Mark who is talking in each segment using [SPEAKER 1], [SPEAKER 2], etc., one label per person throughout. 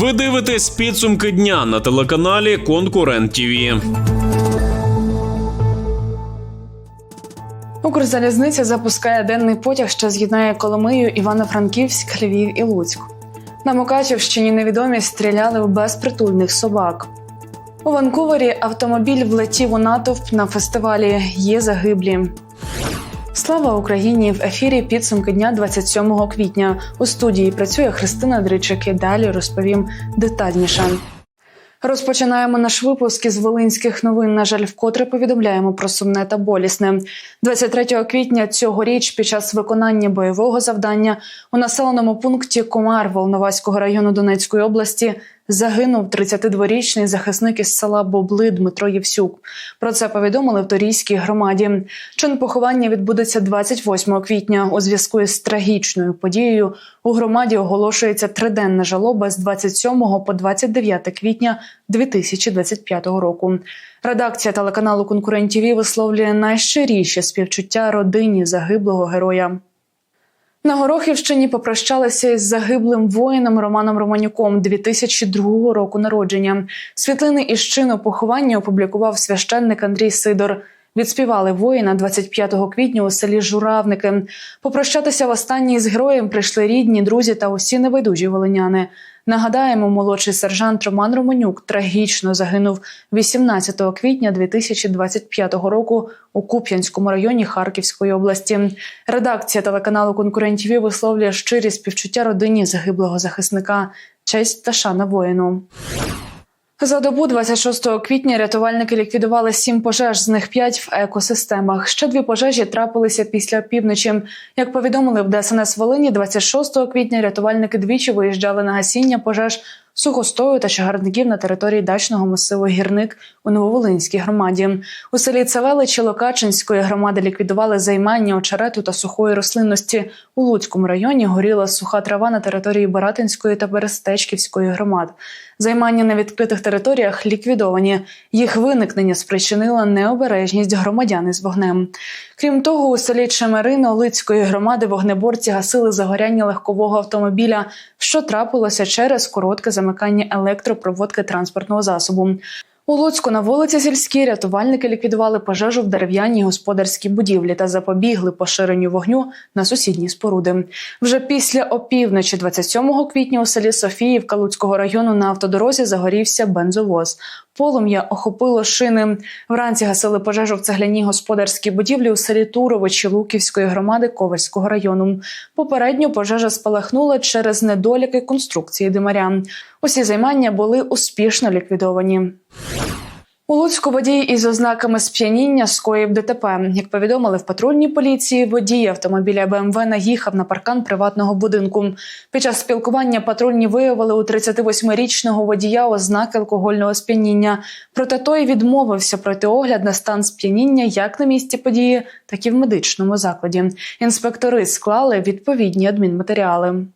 [SPEAKER 1] Ви дивитесь підсумки дня на телеканалі Конкурент ТІВІ.
[SPEAKER 2] Укрзалізниця запускає денний потяг, що з'єднає Коломию, Івано-Франківськ, Львів і Луцьк. На Мукачівщині невідомі стріляли в безпритульних собак. У Ванкувері автомобіль влетів у натовп на фестивалі. Є загиблі. Слава Україні! В ефірі підсумки дня 27 квітня. У студії працює Христина Дричик. І Далі розповім детальніше. Розпочинаємо наш випуск із волинських новин. На жаль, вкотре повідомляємо про сумне та болісне. 23 квітня цьогоріч, під час виконання бойового завдання у населеному пункті Комар Волноваського району Донецької області загинув 32-річний захисник із села Бобли Дмитро Євсюк. Про це повідомили в Торійській громаді. Чин поховання відбудеться 28 квітня. У зв'язку із трагічною подією у громаді оголошується триденна жалоба з 27 по 29 квітня 2025 року. Редакція телеканалу Конкурент ТІВІ висловлює найщиріші співчуття родині загиблого героя. На Горохівщині попрощалися із загиблим воїном Романом Романюком 2002 року народження. Світлини із чину поховання опублікував священник Андрій Сидор. Відспівали воїна 25 квітня у селі Журавники. Попрощатися в останній з героєм прийшли рідні, друзі та усі небайдужі волиняни. Нагадаємо, молодший сержант Роман Романюк трагічно загинув 18 квітня 2025 року у Куп'янському районі Харківської області. Редакція телеканалу Конкурент ТІВІ висловлює щирі співчуття родині загиблого захисника, честь та шана воїну. За добу 26 квітня рятувальники ліквідували сім пожеж, з них п'ять в екосистемах. Ще дві пожежі трапилися після півночі. Як повідомили в ДСНС Волині, 26 квітня рятувальники двічі виїжджали на гасіння пожеж сухостою та чагарників на території дачного масиву гірник у Нововолинській громаді. У селі Цевеличі Локачинської громади ліквідували займання очерету та сухої рослинності. У Луцькому районі горіла суха трава на території Баратинської та Берестечківської громад. Займання на відкритих територіях ліквідовані. Їх виникнення спричинила необережність громадян із вогнем. Крім того, у селі Чемерино Лицької громади вогнеборці гасили загоряння легкового автомобіля, що трапилося через коротке замикання електропроводки транспортного засобу. У Луцьку на вулиці Сільській рятувальники ліквідували пожежу в дерев'яній господарській будівлі та запобігли поширенню вогню на сусідні споруди. Вже після опівночі, 27 квітня, у селі Софіївка Луцького району на автодорозі загорівся бензовоз. Полум'я охопило шини. Вранці гасили пожежу в цегляній господарській будівлі у селі Туровичі Луківської громади Ковальського району. Попередньо пожежа спалахнула через недоліки конструкції димаря. Усі займання були успішно ліквідовані. У Луцьку водій із ознаками сп'яніння скоїв ДТП. Як повідомили в патрульній поліції, водій автомобіля БМВ наїхав на паркан приватного будинку. Під час спілкування патрульні виявили у 38-річного водія ознаки алкогольного сп'яніння. Проте той відмовився пройти огляд на стан сп'яніння як на місці події, так і в медичному закладі. Інспектори склали відповідні адмінматеріали.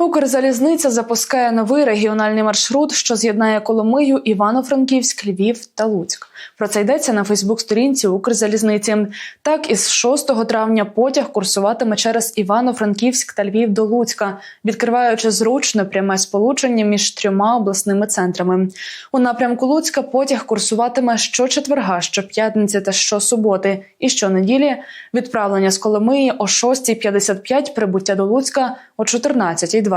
[SPEAKER 2] Укрзалізниця запускає новий регіональний маршрут, що з'єднає Коломию, Івано-Франківськ, Львів та Луцьк. Про це йдеться на Фейсбук-сторінці Укрзалізниці. Так, із 6 травня потяг курсуватиме через Івано-Франківськ та Львів до Луцька, відкриваючи зручне пряме сполучення між трьома обласними центрами. У напрямку Луцька потяг курсуватиме щочетверга, щоп'ятниці та щосуботи. І щонеділі відправлення з Коломиї о 6.55, прибуття до Луцька о 14.20.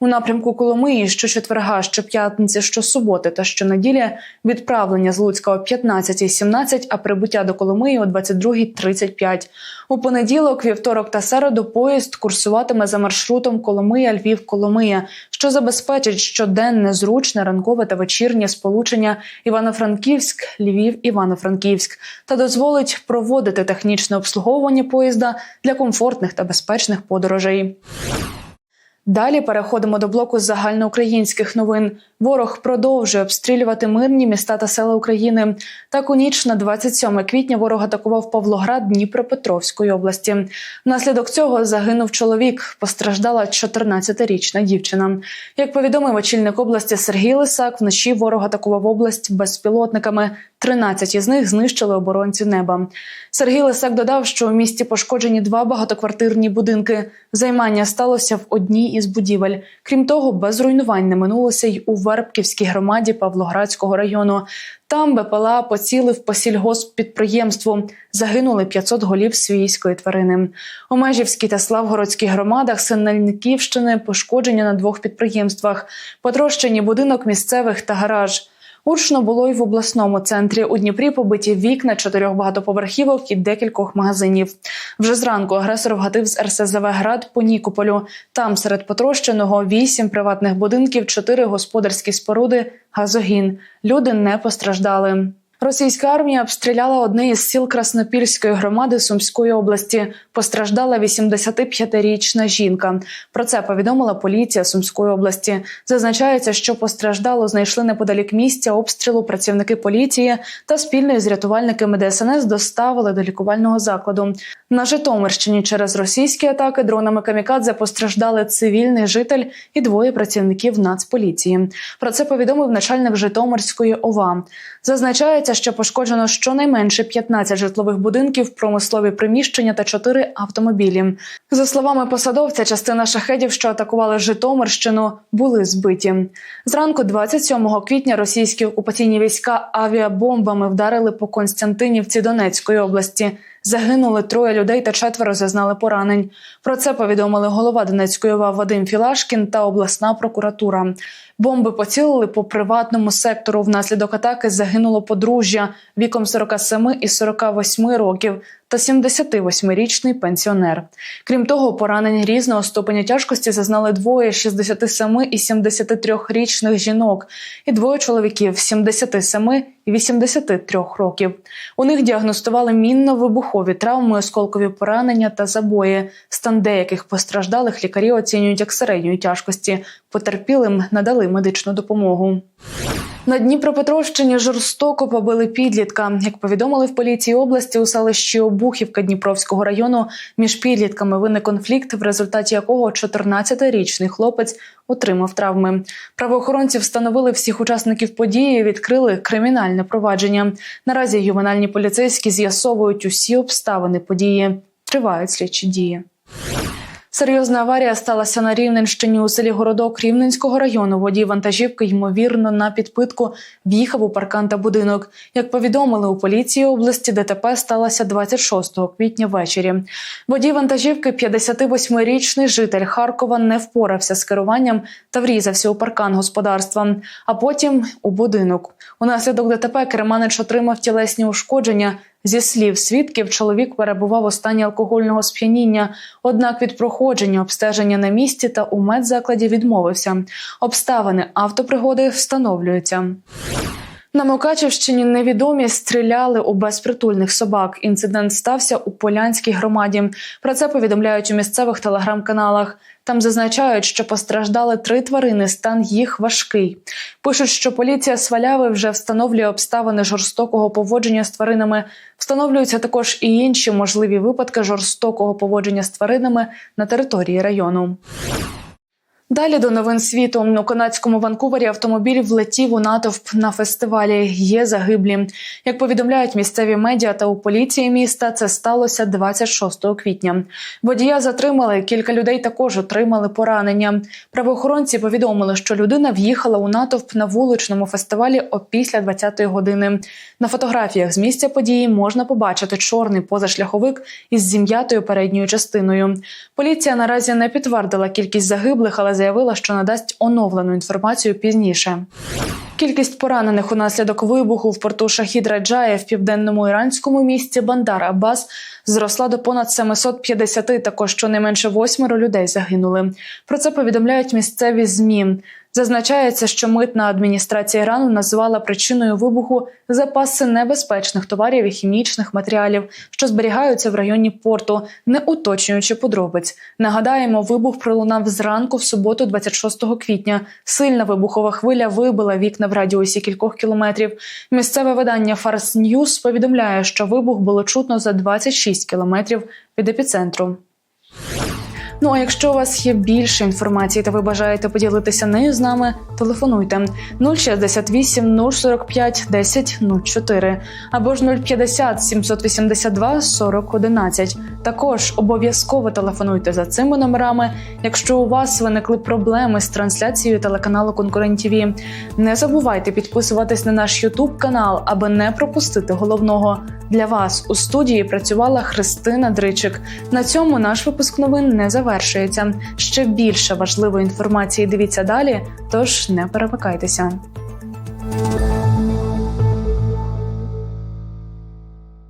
[SPEAKER 2] У напрямку Коломиї щочетверга, щоп'ятниці, щосуботи та щонеділі відправлення з Луцька о 15.17, а прибуття до Коломиї о 22.35. У понеділок, вівторок та середу поїзд курсуватиме за маршрутом Коломия Львів Коломия, що забезпечить щоденне зручне ранкове та вечірнє сполучення Івано-Франківськ, Львів, Івано-Франківськ та дозволить проводити технічне обслуговування поїзда для комфортних та безпечних подорожей. Далі переходимо до блоку загальноукраїнських новин. Ворог продовжує обстрілювати мирні міста та села України. Так у ніч на 27 квітня ворог атакував Павлоград Дніпропетровської області. Внаслідок цього загинув чоловік. Постраждала 14-річна дівчина. Як повідомив очільник області Сергій Лисак, вночі ворог атакував область безпілотниками. 13 із них знищили оборонці неба. Сергій Лисак додав, що у місті пошкоджені два багатоквартирні будинки. Займання сталося в одній із будівель. Крім того, без руйнувань не минулося й у Вербківській громаді Павлоградського району. Там БПЛА поцілив по сільгосппідприємству. Загинули 500 голів свійської тварини. У Межівській та Славгородській громадах Синельниківщини пошкодження на двох підприємствах, потрощені будинок місцевих та гараж. Гучно було й в обласному центрі. У Дніпрі побиті вікна чотирьох багатоповерхівок і декількох магазинів. Вже зранку агресор вгатив з РСЗВ град по Нікополю. Там серед потрощеного вісім приватних будинків, чотири господарські споруди, газогін. Люди не постраждали. Російська армія обстріляла одне із сіл Краснопільської громади Сумської області. Постраждала 85-річна жінка. Про це повідомила поліція Сумської області. Зазначається, що постраждало знайшли неподалік місця обстрілу працівники поліції та спільно з рятувальниками ДСНС доставили до лікувального закладу. На Житомирщині через російські атаки дронами камікадзе постраждали цивільний житель і двоє працівників Нацполіції. Про це повідомив начальник Житомирської ОВА. Зазначається, що пошкоджено щонайменше 15 житлових будинків, промислові приміщення та 4 автомобілі. За словами посадовця, частина шахедів, що атакували Житомирщину, були збиті. Зранку, 27 квітня, російські окупаційні війська авіабомбами вдарили по Константинівці Донецької області. Загинули троє людей та четверо зазнали поранень. Про це повідомили голова Донецької ОВА Вадим Філашкін та обласна прокуратура. Бомби поцілили по приватному сектору. Внаслідок атаки загинуло подружжя віком 47 і 48 років та 78-річний пенсіонер. Крім того, поранень різного ступеня тяжкості зазнали двоє 67 і 73-річних жінок і двоє чоловіків 77 і 83 років. У них діагностували мінно-вибухові травми, осколкові поранення та забої. Стан деяких постраждалих лікарі оцінюють як середньої тяжкості. Потерпілим надали медичну допомогу. На Дніпропетровщині жорстоко побили підлітка. Як повідомили в поліції області у селищі Обухівка Дніпровського району, між підлітками виник конфлікт, в результаті якого 14-річний хлопець отримав травми. Правоохоронці встановили всіх учасників події, відкрили кримінальне провадження. Наразі ювенальні поліцейські з'ясовують усі обставини події. Тривають слідчі дії. Серйозна аварія сталася на Рівненщині у селі Городок Рівненського району. Водій вантажівки, ймовірно, на підпитку в'їхав у паркан та будинок. Як повідомили у поліції області, ДТП сталося 26 квітня ввечері. Водій вантажівки, 58-річний житель Харкова, не впорався з керуванням та врізався у паркан господарства, а потім у будинок. Унаслідок ДТП керманич отримав тілесні ушкодження. Зі слів свідків, чоловік перебував у стані алкогольного сп'яніння. Однак від проходження обстеження на місці та у медзакладі відмовився. Обставини автопригоди встановлюються. На Мукачівщині невідомі стріляли у безпритульних собак. Інцидент стався у Полянській громаді. Про це повідомляють у місцевих телеграм-каналах. Там зазначають, що постраждали три тварини. Стан їх важкий. Пишуть, що поліція Сваляви вже встановлює обставини жорстокого поводження з тваринами. Встановлюються також і інші можливі випадки жорстокого поводження з тваринами на території району. Далі до новин світу у канадському Ванкувері автомобіль влетів у натовп на фестивалі. Є загиблі. Як повідомляють місцеві медіа та у поліції міста, це сталося 26 квітня. Водія затримали. Кілька людей також отримали поранення. Правоохоронці повідомили, що людина в'їхала у натовп на вуличному фестивалі опісля 20-ї години. На фотографіях з місця події можна побачити чорний позашляховик із зім'ятою передньою частиною. Поліція наразі не підтвердила кількість загиблих, але заявила, що надасть оновлену інформацію пізніше. Кількість поранених унаслідок вибуху в порту Шахід Раджає в південному іранському місті Бандар Аббас зросла до понад 750, Також щонайменше восьмеро людей загинули. Про це повідомляють місцеві змі. Зазначається, що митна адміністрація Ірану назвала причиною вибуху запаси небезпечних товарів і хімічних матеріалів, що зберігаються в районі порту, не уточнюючи подробиць. Нагадаємо, вибух пролунав зранку в суботу, 26 квітня. Сильна вибухова хвиля вибила вікна в радіусі кількох кілометрів. Місцеве видання Фарс Ньюс повідомляє, що вибух було чутно за 26 кілометрів від епіцентру. Ну а якщо у вас є більше інформації та ви бажаєте поділитися нею з нами, телефонуйте 068 045 10 04 або ж 050 782 40 11. Також обов'язково телефонуйте за цими номерами, якщо у вас виникли проблеми з трансляцією телеканалу Конкурент ТВ. Не забувайте підписуватись на наш Ютуб канал, аби не пропустити головного. Для вас у студії працювала Христина Дричик. На цьому наш випуск новин не завершується. Ще більше важливої інформації дивіться далі, тож не перемикайтеся.